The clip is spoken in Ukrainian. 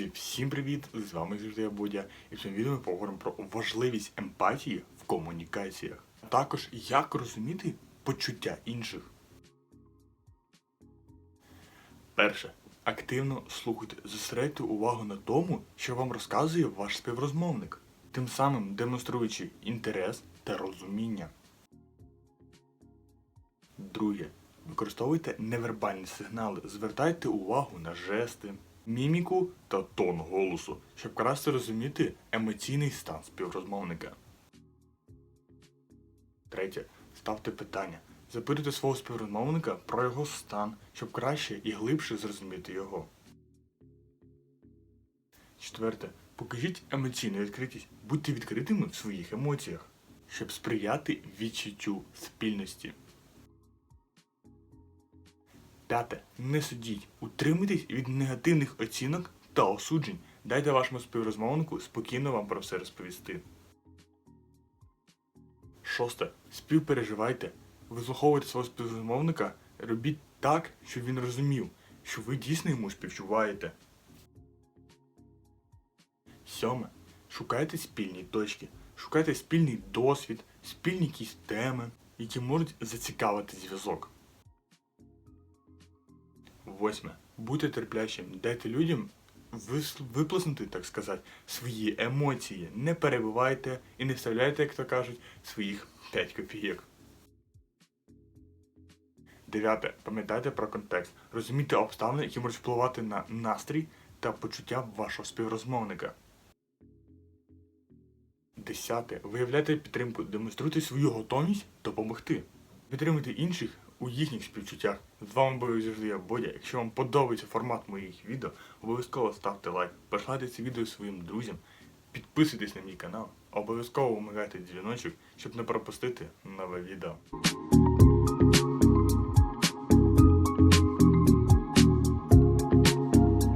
Друзі, всім привіт! З вами завжди я Бодя, і в цьому відео ми поговоримо про важливість емпатії в комунікаціях. А також як розуміти почуття інших. Перше. Активно слухайте, зосередьте увагу на тому, що вам розказує ваш співрозмовник, тим самим демонструючи інтерес та розуміння. Друге. Використовуйте невербальні сигнали, звертайте увагу на жести, міміку та тон голосу, щоб краще розуміти емоційний стан співрозмовника. Третє. Ставте питання. Запитуйте свого співрозмовника про його стан, щоб краще і глибше зрозуміти його. Четверте. Покажіть емоційну відкритість. Будьте відкритими в своїх емоціях, щоб сприяти відчуттю спільності. П'яте. Не судіть. Утримуйтесь від негативних оцінок та осуджень. Дайте вашому співрозмовнику спокійно вам про все розповісти. Шосте. Співпереживайте. Вислуховуйте свого співрозмовника, робіть так, щоб він розумів, що ви дійсно йому співчуваєте. Сьоме. Шукайте спільні точки. Шукайте спільний досвід, спільні якісь теми, які можуть зацікавити зв'язок. Восьме. Будьте терплячим. Дайте людям виплеснути, так сказати, свої емоції. Не перебивайте і не вставляйте, як то кажуть, своїх 5 копійок. Дев'яте. Пам'ятайте про контекст. Розумійте обставини, які можуть впливати на настрій та почуття вашого співрозмовника. Десяте. Виявляйте підтримку, демонструйте свою готовність допомогти. Підтримуйте інших у їхніх співчуттях. З вами був завжди я Бодя. Якщо вам подобається формат моїх відео, обов'язково ставте лайк, перешлайте це відео своїм друзям, підписуйтесь на мій канал, обов'язково вимагайте дзвіночок, щоб не пропустити нове відео.